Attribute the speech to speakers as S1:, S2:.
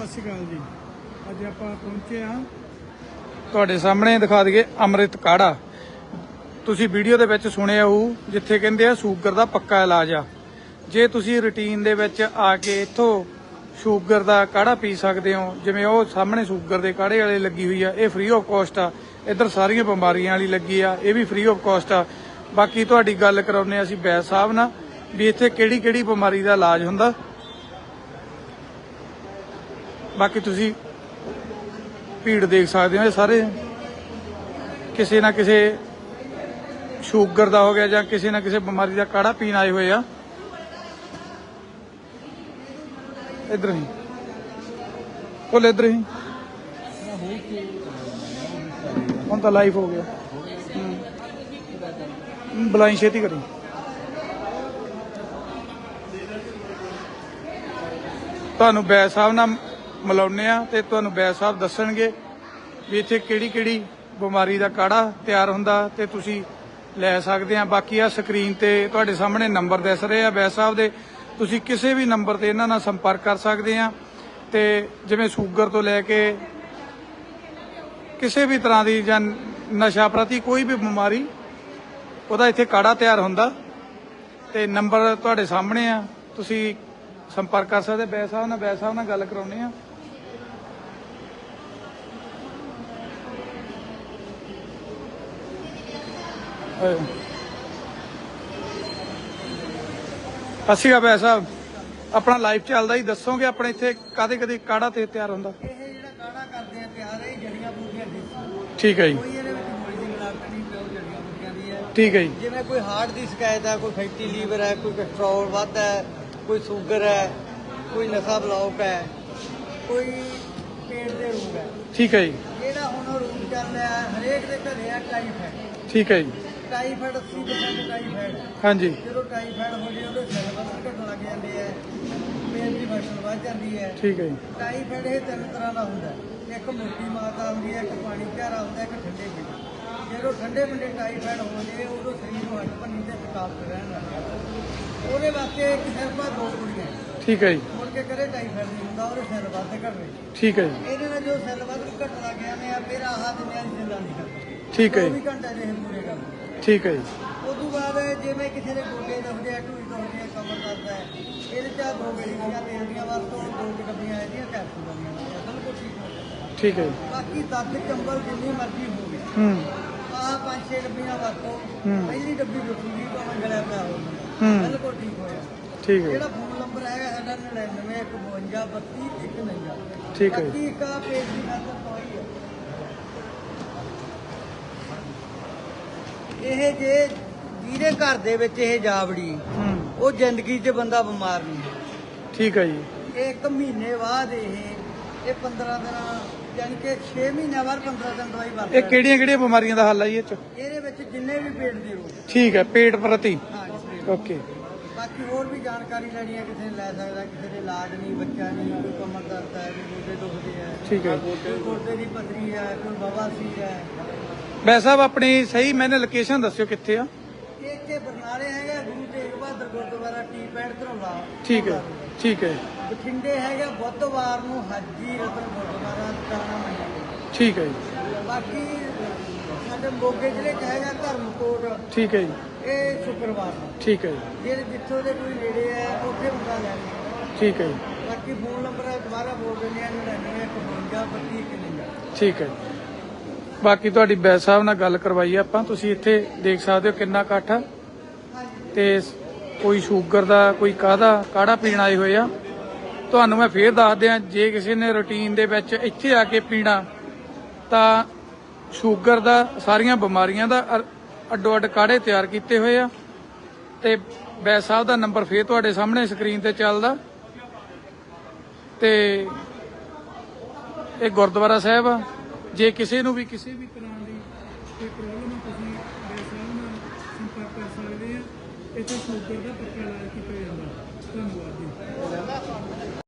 S1: ਸਤਿ ਸ਼੍ਰੀ ਅਕਾਲ ਜੀ। ਅੱਜ ਆਪਾਂ ਪਹੁੰਚੇ ਆ
S2: ਤੁਹਾਡੇ ਸਾਹਮਣੇ ਦਿਖਾ ਦਈਏ ਅੰਮ੍ਰਿਤ ਕਾੜਾ। ਤੁਸੀਂ ਵੀਡੀਓ ਦੇ ਵਿੱਚ ਸੁਣਿਆ ਹੋਊ, ਜਿੱਥੇ ਕਹਿੰਦੇ ਆ ਸ਼ੂਗਰ ਦਾ ਪੱਕਾ ਇਲਾਜ ਆ। ਜੇ ਤੁਸੀਂ ਰੁਟੀਨ ਦੇ ਵਿੱਚ ਆ ਕੇ ਇੱਥੋਂ ਸ਼ੂਗਰ ਦਾ ਕਾੜਾ ਪੀ ਸਕਦੇ ਹੋ, ਜਿਵੇਂ ਉਹ ਸਾਹਮਣੇ ਸ਼ੂਗਰ ਦੇ ਕਾੜੇ ਵਾਲੇ ਲੱਗੀ ਹੋਈ ਆ, ਇਹ ਫ੍ਰੀ ਆਫ ਕਾਸਟ ਆ। ਇੱਧਰ ਸਾਰੀਆਂ ਬਿਮਾਰੀਆਂ ਵਾਲੀ ਲੱਗੀ ਆ, ਇਹ ਵੀ ਫ੍ਰੀ ਆਫ ਕਾਸਟ ਆ। ਬਾਕੀ ਤੁਹਾਡੀ ਗੱਲ ਕਰਾਉਨੇ ਆ ਅਸੀਂ ਬੈਸ ਸਾਹਿਬ ਨਾਲ, ਵੀ ਇੱਥੇ ਕਿਹੜੀ ਕਿਹੜੀ ਬਿਮਾਰੀ ਦਾ ਇਲਾਜ ਹੁੰਦਾ। ਬਾਕੀ ਤੁਸੀਂ ਭੀੜ ਦੇਖ ਸਕਦੇ ਹੋ ਇਹ ਸਾਰੇ। ਕਿਸੇ ਨਾ ਕਿਸੇ ਸ਼ੂਗਰ ਦਾ ਹੋ ਗਿਆ ਜਾਂ ਕਿਸੇ ਨਾ ਕਿਸੇ ਬਿਮਾਰੀ ਦਾ ਕਾੜਾ ਪੀਣ ਆਏ ਹੋਏ ਆ। ਇਧਰ ਹੀ। ਕੋਲ ਇਧਰ ਹੀ। ਹੁਣ ਤਾਂ ਲਾਈਫ ਹੋ ਗਿਆ। ਹੂੰ। ਬੁਲਾਈ ਛੇਤੀ ਕਰੀ। ਤੁਹਾਨੂੰ ਬੈ ਸਾਹਿਬ ਨਾਲ ਮਿਲਾਉਨੇ ਆ ਤੇ ਤੁਹਾਨੂੰ ਬੈਸ ਸਾਹਿਬ ਦੱਸਣਗੇ ਵੀ ਇੱਥੇ ਕਿਹੜੀ ਕਿਹੜੀ ਬਿਮਾਰੀ ਦਾ ਕਾੜਾ ਤਿਆਰ ਹੁੰਦਾ ਤੇ ਤੁਸੀਂ ਲੈ ਸਕਦੇ ਆ ਬਾਕੀ ਆ ਸਕਰੀਨ ਤੇ ਤੁਹਾਡੇ ਸਾਹਮਣੇ ਨੰਬਰ ਦਿਸ ਰਹੇ ਆ ਬੈਸ ਸਾਹਿਬ ਦੇ। ਤੁਸੀਂ ਕਿਸੇ ਵੀ ਨੰਬਰ ਤੇ ਇਹਨਾਂ ਨਾਲ ਸੰਪਰਕ ਕਰ ਸਕਦੇ ਆ ਤੇ ਜਿਵੇਂ ਸ਼ੂਗਰ ਤੋਂ ਲੈ ਕੇ ਕਿਸੇ ਵੀ ਤਰ੍ਹਾਂ ਦੀ ਜਾਂ ਨਸ਼ਾ ਪ੍ਰਤੀ ਕੋਈ ਵੀ ਬਿਮਾਰੀ, ਉਹਦਾ ਇੱਥੇ ਕਾੜਾ ਤਿਆਰ ਹੁੰਦਾ ਤੇ ਨੰਬਰ ਤੁਹਾਡੇ ਸਾਹਮਣੇ ਆ। ਤੁਸੀਂ ਸੰਪਰਕ ਕਰ ਸਕਦੇ ਬੈ ਸਾਹਿਬ ਨਾਲ, ਬੈਸ ਸਾਹਿਬ ਨਾਲ ਗੱਲ ਕਰਾਉਨੇ ਆ ਅਸੀਂ ਆ ਸਾਹਿਬ। ਆਪਣਾ ਲਾਈਫ ਚੱਲਦਾ ਹੀ ਦੱਸੋਗੇ ਆਪਣੇ ਇੱਥੇ ਕਾਦੇ ਕਦੇ ਕਾੜਾ ਤੇ ਤਿਆਰ ਹੁੰਦਾ?
S3: ਇਹ ਜਿਹੜਾ ਕਾੜਾ ਕਰਦੇ ਆ ਤਿਆਰ ਹੈ ਜੜੀਆਂ ਬੂਟੀਆਂ
S2: ਠੀਕ ਹੈ ਜੀ।
S3: ਕੋਈ ਇਹਦੇ ਵਿੱਚ ਗੋਲੀ ਦੀ ਮਿਲਾਵਟ ਨਹੀਂ ਪਿਓ ਜੜੀਆਂ ਬੂਟੀਆਂ ਦੀ ਹੈ।
S2: ਠੀਕ ਹੈ ਜੀ।
S3: ਜਿਵੇਂ ਕੋਈ ਹਾਰਟ ਦੀ ਸ਼ਿਕਾਇਤ ਹੈ ਕੋਈ ਫੈਟੀ ਲੀਵਰ ਹੈ ਕੋਈ ਕੋਲੇਸਟ੍ਰੋਲ ਵੱਧ ਹੈ ਕੋਈ ਸ਼ੂਗਰ ਹੈ ਕੋਈ ਨਸ਼ਾ ਬਲੌਕ ਹੈ ਕੋਈ ਪੇਟ ਦੇ ਰੋਗ ਹੈ।
S2: ਠੀਕ ਹੈ ਜੀ।
S3: ਜਿਹੜਾ ਹੁਣ ਰੋਗ ਚੱਲ ਰਿਹਾ ਹੈ ਹਰੇਕ ਦੇ ਘਰੇ ਹੈ। ਟਾਈਫਾਇਡ
S2: ਠੀਕ ਹੈ ਜੀ।
S3: ਟਾਈਫਾਇਡ 80% ਟਾਈਫਾਇਡ ਹੈ
S2: ਹਾਂਜੀ।
S3: ਜਦੋਂ ਟਾਈਫਾਇਡ ਹੋ ਜੇ ਉਹਦੇ ਸੈੱਲ ਵੱਧ ਘਟਣ ਲੱਗ ਜਾਂਦੇ ਹੈ ਪੇਟ ਦੀ ਫਸਲ ਵੱਧ ਜਾਂਦੀ ਹੈ
S2: ਠੀਕ ਹੈ ਜੀ।
S3: ਟਾਈਫਾਇਡ ਇਹ ਤਿੰਨ ਤਰ੍ਹਾਂ ਦਾ ਹੁੰਦਾ। ਇੱਕ ਮੋਟੀ ਮਾਤਾ ਹੁੰਦੀ ਹੈ ਇੱਕ ਪਾਣੀ ਘਾਰਾ ਹੁੰਦਾ ਇੱਕ ਠੰਡੇ ਪਿੰਡੇ ਜਦੋਂ ਠੰਡੇ ਪਿੰਡੇ ਟਾਈਫਾਇਡ ਹੋ ਜੇ ਉਦੋਂ ਸਰੀਰ ਨੂੰ ਹੱਡ ਭੰਨੀ ਤੇ ਥਕਾਵਟ ਰਹਿਣ ਲੱਗ ਜਾਂਦਾ। ਉਹਦੇ ਵਾਸਤੇ ਇੱਕ ਸਿਰਫ ਦੋ ਕੁੜੀਆਂ
S2: ਠੀਕ ਹੈ ਜੀ।
S3: ਮੁੜ ਕੇ ਕਰੇ ਟਾਈਫਾਇਡ ਨਹੀਂ ਹੁੰਦਾ ਉਹਦੇ ਸੈੱਲ ਵੱਧ ਘਟ ਰਹੇ
S2: ਠੀਕ ਹੈ ਜੀ।
S3: ਇਹਦੇ ਨਾਲ ਜੋ ਸੈੱਲ ਵੱਧ ਘਟ ਲੱਗ ਜਾਂਦੇ ਆ ਫਿਰ ਆਹ ਦੁਨੀਆ ਦੀ ਨਹੀਂ ਕਰਦੇ।
S2: ਠੀਕ ਹੈ ਜੀ।
S3: 24 ਘੰਟੇ ਦੇ ਪੂਰੇ ਕਰਦੇ।
S2: ਠੀਕ ਹੈ ਜੀ।
S3: ਉਸ ਤੋਂ ਬਾਅਦ ਜਿਵੇਂ ਕਿਸੇ ਦੇ ਗੋਡੇ ਦੁਖਦੇ ਆ ਢੂਈ ਦੁਖਦੀ ਆ ਕਮਰ ਦਰਦ ਹੈ ਇਹਦੇ ਚ ਆਹ ਦੋ ਗੋਲੀਆਂ ਤੇਲ ਦੀਆਂ ਵਰਤੋਂ ਦੋ ਕੁ ਡੱਬੀਆਂ ਇਹਦੀਆਂ ਕੈਪਸੂਲਾਂ ਦੀਆਂ ਬਿਲਕੁਲ ਠੀਕ ਹੋ ਜਾਂਦਾ
S2: ਠੀਕ ਹੈ ਜੀ।
S3: ਬਾਕੀ ਦਰਦ ਕੰਬਲ ਜਿੰਨੀ ਮਰਜ਼ੀ ਹੋਵੇ
S2: ਹੂੰ।
S3: ਆਹ ਪੰਜ ਛੇ ਡੱਬੀਆਂ ਵਰਤੋ।
S2: ਹੂੰ।
S3: ਪਹਿਲੀ ਡੱਬੀ ਰੁਕੂਗੀ ਭਾਵੇਂ ਗਲਿਆ ਪਿਆ ਹੋਵੇ।
S2: ਹੂੰ।
S3: ਬਿਲਕੁਲ ਠੀਕ ਹੋਇਆ।
S2: ਠੀਕ ਹੈ।
S3: ਜਿਹੜਾ ਫੋਨ ਨੰਬਰ ਹੈਗਾ ਸਾਡਾ 99 52 32 199
S2: ਠੀਕ ਹੈ। ਜੀ।
S3: ਬਾਕੀ ਇੱਕ ਪੇਜ ਦੀ ਗੱਲ ਦਵਾਈ ਹੈ ਇਹ ਜੇ ਜਿਹਦੇ ਘਰ ਦੇ ਵਿੱਚ ਇਹ ਜਾਵੜੀ
S2: ਹੂੰ।
S3: ਉਹ ਜ਼ਿੰਦਗੀ 'ਚ ਬੰਦਾ ਬਿਮਾਰ ਨਹੀਂ।
S2: ਠੀਕ ਹੈ ਜੀ।
S3: ਇਹ ਇੱਕ ਮਹੀਨੇ ਬਾਅਦ ਇਹ ਇਹ 15 ਦਿਨ ਯਾਨੀ ਕਿ 6 ਮਹੀਨਿਆਂ ਬਾਅਦ 15 ਦਿਨ ਦਵਾਈ
S2: ਇਹ
S3: ਵਰਤਦਾ
S2: ਕਿਹੜੀਆਂ ਕਿਹੜੀਆਂ ਬਿਮਾਰੀਆਂ ਦਾ ਹੱਲ ਹੈ ਜੀ ਇਹ ਚ?
S3: ਇਹਦੇ ਵਿੱਚ ਜਿੰਨੇ ਵੀ ਪੇਟ ਦੇ ਰੋਗ।
S2: ਠੀਕ ਹੈ ਪੇਟ ਪ੍ਰਤੀ। ਓਕੇ।
S3: ਬਾਕੀ ਹੋਰ ਵੀ ਜਾਣਕਾਰੀ ਲੈਣੀ ਹੈ ਕਿਸੇ ਨੇ ਲੈ ਸਕਦਾ ਕਿਸੇ ਦੇ ਇਲਾਜ ਨਹੀਂ ਬੱਚਾ ਨਹੀਂ ਕੋਈ ਕਮਰ ਦਰਦ ਹੈ ਕੋਈ ਗੋਡੇ ਦੁਖਦੇ ਹੈ
S2: ਠੀਕ ਹੈ
S3: ਕੋਈ ਗੋਡੇ ਦੀ ਪਥਰੀ ਹੈ ਕੋਈ ਬਵਾਸੀਰ ਹੈ।
S2: ਬੈ ਸਾਹਿਬ ਆਪਣੀ ਸਹੀ ਮੈਨੇ ਲੋਕੇਸ਼ਨ ਦੱਸਿਓ ਕਿੱਥੇ ਆ?
S3: ਇਹ ਇੱਥੇ ਬਰਨਾਲੇ ਹੈਗਾ ਗੁਰੂ ਤੇਗ ਬਹਾਦਰ ਗੁਰਦੁਆਰਾ ਟੀ ਪੈਂਟ ਧਰੋਲਾ।
S2: ਠੀਕ ਹੈ ਠੀਕ ਹੈ।
S3: ਬਠਿੰਡੇ ਹੈਗਾ ਬੁੱਧਵਾਰ ਨੂੰ ਹਾਜੀ ਰਤਨ ਗੁਰਦੁਆਰਾ ਟਾਣਾ ਮੰਡੀ
S2: ਠੀਕ ਹੈ ਜੀ।
S3: ਬਾਕੀ ਸਾਡੇ ਮੋਗੇ ਜ਼ਿਲ੍ਹੇ ਚ ਹੈਗਾ ਧਰਮਕੋਟ।
S2: ਠੀਕ ਹੈ ਜੀ।
S3: ਇਹ ਸ਼ੁੱਕਰਵਾਰ ਨੂੰ।
S2: ਠੀਕ ਹੈ ਜੀ।
S3: ਜਿਹੜੇ ਜਿੱਥੋਂ ਦੇ ਕੋਈ ਨੇੜੇ ਹੈ ਉੱਥੇ ਮੰਗਾ ਲੈਣਗੇ
S2: ਠੀਕ ਹੈ ਜੀ।
S3: ਬਾਕੀ ਫੋਨ ਨੰਬਰ ਹੈ ਦੁਬਾਰਾ ਬੋਲ ਦਿੰਦੇ ਆ 99 52 32 51
S2: ਠੀਕ ਹੈ ਬਾਕੀ ਤੁਹਾਡੀ ਬੈਸ ਸਾਹਿਬ ਨਾਲ ਗੱਲ ਕਰਵਾਈ ਆਪਾਂ। ਤੁਸੀਂ ਇੱਥੇ ਦੇਖ ਸਕਦੇ ਹੋ ਕਿੰਨਾ ਇਕੱਠ ਆ। ਤੇ ਕੋਈ ਸ਼ੂਗਰ ਦਾ, ਕੋਈ ਕਾਹਦਾ ਕਾੜਾ ਪੀਣ ਆਏ ਹੋਏ ਆ। ਤੁਹਾਨੂੰ ਮੈਂ ਫੇਰ ਦੱਸ ਦਿਆਂ, ਜੇ ਕਿਸੇ ਨੇ ਰੁਟੀਨ ਦੇ ਵਿੱਚ ਇੱਥੇ ਆ ਕੇ ਪੀਣਾ, ਤਾਂ ਸ਼ੂਗਰ ਦਾ, ਸਾਰੀਆਂ ਬਿਮਾਰੀਆਂ ਦਾ ਅੱਡੋ ਅੱਡ ਕਾੜੇ ਤਿਆਰ ਕੀਤੇ ਹੋਏ ਆ। ਤੇ ਬੈਸ ਸਾਹਿਬ ਦਾ ਨੰਬਰ ਫੇਰ ਤੁਹਾਡੇ ਸਾਹਮਣੇ ਸਕਰੀਨ ਤੇ ਚੱਲਦਾ। ਤੇ ਇਹ ਗੁਰਦੁਆਰਾ ਸਾਹਿਬ ਆ। ਜੇ ਕਿਸੇ ਨੂੰ ਵੀ ਕਿਸੇ ਵੀ
S1: ਤਰ੍ਹਾਂ ਦੀ ਕੋਈ ਪ੍ਰੋਬਲਮ ਹੈ ਤੁਸੀਂ ਮੇਰੇ ਸਾਹਿਬ ਨਾਲ ਸੰਪਰਕ ਕਰ ਸਕਦੇ ਆ। ਇੱਥੇ ਸ਼ੂਗਰ ਦਾ ਪੱਕਾ ਇਲਾਜ ਕੀਤਾ ਜਾਂਦਾ। ਧੰਨਵਾਦ ਜੀ।